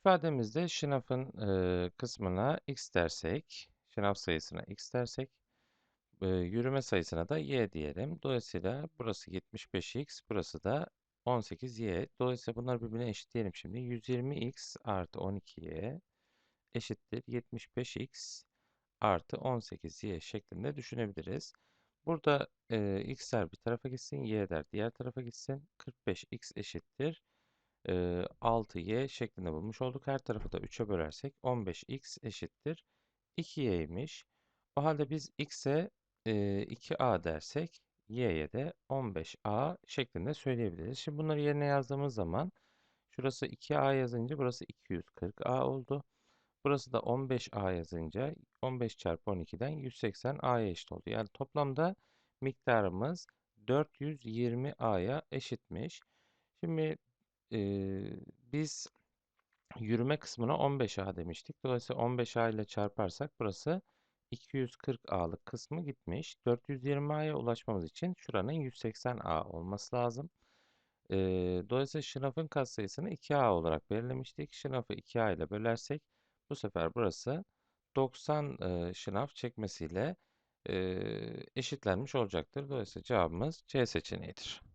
İfademizde şınavın e, kısmına x dersek, şınav sayısına x dersek, e, yürüme sayısına da y diyelim. Dolayısıyla burası 75x, burası da 18y. Dolayısıyla bunlar birbirine eşit diyelim şimdi. 120x artı 12y eşittir 75x artı 18y şeklinde düşünebiliriz. Burada e, x'ler bir tarafa gitsin, y'ler diğer tarafa gitsin. 45x eşittir. E, 6y şeklinde bulmuş olduk. Her tarafı da 3'e bölersek 15x eşittir 2y'ymiş. O halde biz x'e e, 2a dersek y'ye de 15a şeklinde söyleyebiliriz. Şimdi bunları yerine yazdığımız zaman şurası 2a yazınca burası 240a oldu. Burası da 15a yazınca 15 çarpı 12'den 180a'ya eşit oldu. Yani toplamda miktarımız 420a'ya eşitmiş. Şimdi e, biz yürüme kısmına 15a demiştik. Dolayısıyla 15a ile çarparsak burası 240a'lık kısmı gitmiş. 420a'ya ulaşmamız için şuranın 180a olması lazım. E, dolayısıyla şınavın katsayısını 2a olarak belirlemiştik. Şınavı 2a ile bölersek bu sefer burası 90 e, şınav çekmesiyle e, eşitlenmiş olacaktır. Dolayısıyla cevabımız C seçeneğidir.